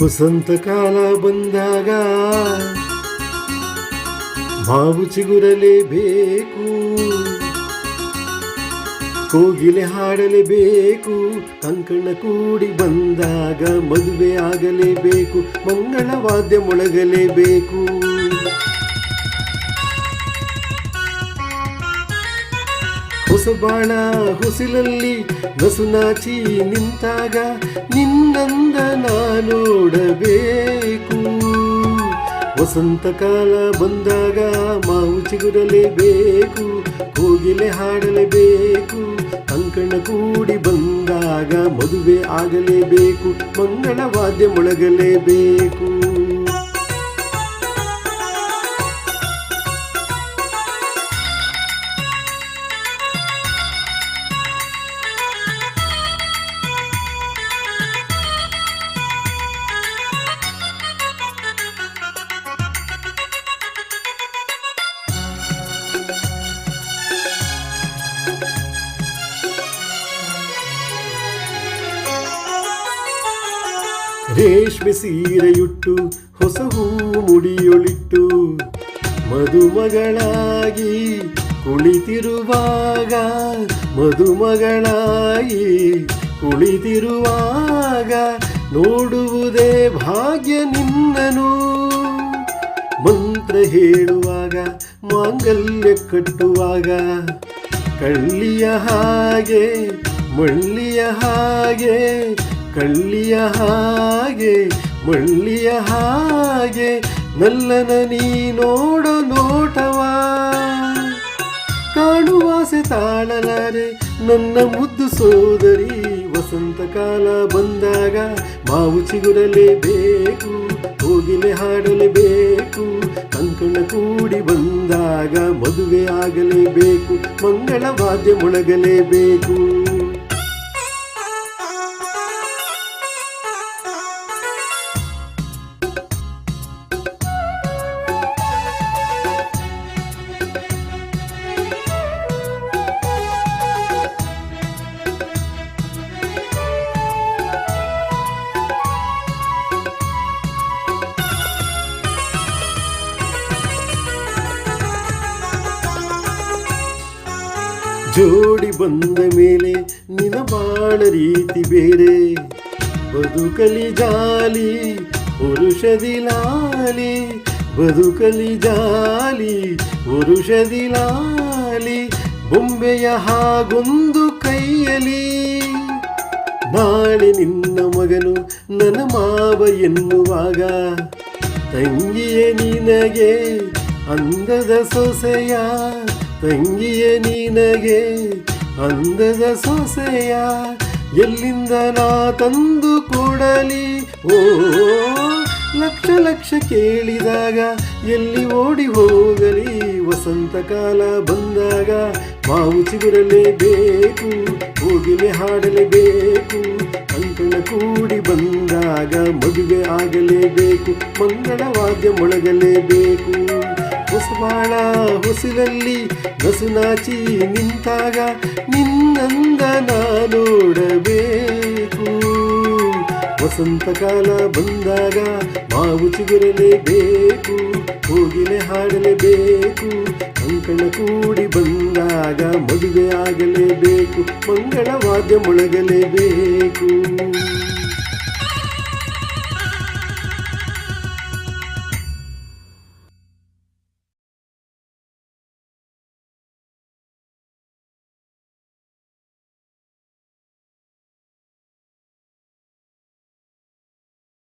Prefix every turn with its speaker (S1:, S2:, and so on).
S1: ವಸಂತ ಕಾಲ ಬಂದಾಗ ಮಾವು ಚಿಗುರಲೇಬೇಕು ಕೋಗಿಲೆ ಹಾಡಲೇಬೇಕು ಕಂಕಣ ಕೂಡಿ ಬಂದಾಗ ಮದುವೆ ಆಗಲೇಬೇಕು ಮಂಗಳ ವಾದ್ಯ ಮೊಳಗಲೇಬೇಕು ಹೊಸಬಾಣ ಹೊಸಿಲಲ್ಲಿ ನಸುನಾಚಿ ನಿಂತಾಗ ನಿನ್ನಂದ ನಾನೋಡಬೇಕು. ವಸಂತ ಕಾಲ ಬಂದಾಗ ಮಾವು ಚಿಗುರಲೇಬೇಕು. ಕೋಗಿಲೆ ಹಾಡಲೇಬೇಕು. ಕಂಕಣ ಕೂಡಿ ಬಂದಾಗ ಮದುವೆ ಆಗಲೇಬೇಕು. ಮಂಗಳ ವಾದ್ಯ ಮೊಳಗಲೇಬೇಕು. ರೇಷ್ಮೆ ಸೀರೆಯುಟ್ಟು ಹೊಸ ಹೂ ಮುಡಿಯೊಳಿಟ್ಟು ಮದುಮಗಳಾಗಿ ಕುಳಿತಿರುವಾಗ ಮದುಮಗಳಾಗಿ ಕುಳಿತಿರುವಾಗ ನೋಡುವುದೇ ಭಾಗ್ಯ ನಿನ್ನನು. ಮಂತ್ರ ಹೇಳುವಾಗ, ಮಾಂಗಲ್ಯ ಕಟ್ಟುವಾಗ ಕಳ್ಳಿಯ ಹಾಗೆ, ಮಳ್ಳಿಯ ಹಾಗೆ, ಕಳ್ಳಿಯ ಹಾಗೆ, ಮಳ್ಳಿಯ ಹಾಗೆ, ನಲ್ಲನ ನೀ ನೋಡ ನೋಟವಾ. ಕಾಣುವಾಸೆ ತಾಳಲಾರೆ ನನ್ನ ಮುದ್ದು ಸೋದರಿ, ವಸಂತ ಕಾಲ ಬಂದಾಗ ಮಾವು ಚಿಗುರಲೇಬೇಕು. ಹೋಗಿಲೆ ಹಾಡಲೇಬೇಕು ಕಂಕಣ ಕೂಡಿ ಬಂದಾಗ ಮದುವೆ ಆಗಲೇಬೇಕು ಮಂಗಳ ವಾದ್ಯ ಮೊಳಗಲೇಬೇಕು ಜೋಡಿ ಬಂದ ಮೇಲೆ ನಿನ ಬಾಳ ರೀತಿ ಬೇರೆ. ಬದುಕಲಿ ಜಾಲಿ ಪುರುಷದಿಲಾಲಿ ಬದುಕಲಿ ಜಾಲಿ ಪುರುಷದಿಲಾಲಿ ಬೊಂಬೆಯ ಹಾಗೊಂದು ಕೈಯಲಿ. ಬಾಳೆ ನಿನ್ನ ಮಗನು, ನನ್ನ ಮಾವ ಎನ್ನುವಾಗ. ತಂಗಿಯೇ ನಿನಗೆ ಅಂದದ ಸೊಸೆಯ. ತಂಗಿಯ ನಿನಗೆ ಅಂದದ ಸೊಸೆಯ, ಎಲ್ಲಿಂದ ನಾ ತಂದು ಕೊಡಲಿ? ಓ, ಲಕ್ಷ ಲಕ್ಷ ಕೇಳಿದಾಗ ಎಲ್ಲಿ ಓಡಿ ಹೋಗಲಿ? ವಸಂತ ಕಾಲ ಬಂದಾಗ ಮಾವು ಚಿಗುರಲೇಬೇಕು ಹೋಗಿಲೆ ಹಾಡಲೇಬೇಕು, ಅಂಕಣ ಕೂಡಿ ಬಂದಾಗ ಮದುವೆ ಆಗಲೇಬೇಕು, ಮಂಗಳವಾದ್ಯ ಮೊಳಗಲೇಬೇಕು. ಹೊಸಬಾಳ ಹೊಸಿಲಲ್ಲಿ ಹೊಸನಾಚಿ ನಿಂತಾಗ ನಿನ್ನಂದ ನಾನೋಡಬೇಕು. ವಸಂತ ಕಾಲ ಬಂದಾಗ ಮಾವು ಚಿಗುರಲೇಬೇಕು ಹೋಗಿಲೆ ಹಾಡಲೇಬೇಕು, ಕಂಕಣ ಕೂಡಿ ಬಂದಾಗ ಮದುವೆ ಆಗಲೇಬೇಕು ಮಂಗಳವಾದ್ಯ ಮೊಳಗಲೇಬೇಕು.